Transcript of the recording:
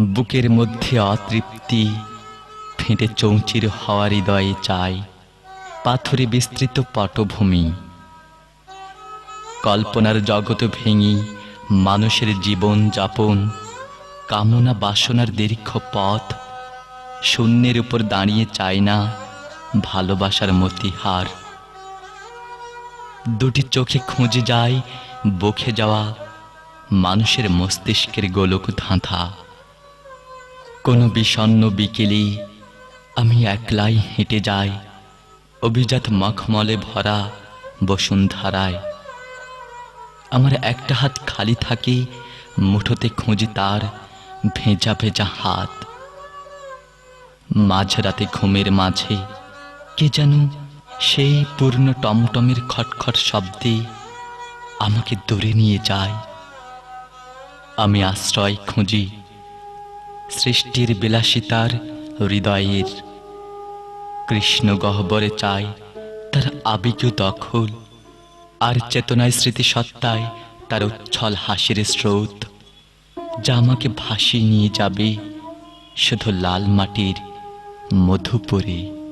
বুকের মধ্যে অতৃপ্তি, ফেটে চৌচির হওয়ার হৃদয়ে চাই, পাথরে বিস্তৃত পটভূমি। কল্পনার জগৎ ভেঙি মানুষের জীবন যাপন, কামনা বাসনার দীর্ঘ পথ, শূন্যের উপর দাঁড়িয়ে চায় না ভালোবাসার মতিহার। দুটি চোখে খুঁজে যায় বকে যাওয়া মানুষের মস্তিষ্কের গোলক ধাঁধা কোনো বিষণ্ন বিকেলে আমি একলাই হেঁটে যাই, অভিজাত মখমলে ভরা বসুন্ধরায়। আমার একটা হাত খালি থাকে, মুঠোতে খুঁজি তার ভেজা ভেজা হাত। মাঝরাতে ঘুমের মাঝে কে যেন সেই পূর্ণ টমটমের খটখট শব্দে আমাকে দূরে নিয়ে যায়। আমি আশ্রয় খুঁজি সৃষ্টির বিলাসিতার হৃদয়ের। কৃষ্ণ গহ্বরে চাই তার আবেগীয় দখল, আর চেতনায় স্মৃতিসত্তায় তার উচ্ছল হাসির স্রোত। যা আমাকে ভাসিয়ে নিয়ে যাবে শুধু লাল মাটির মধুপুরে।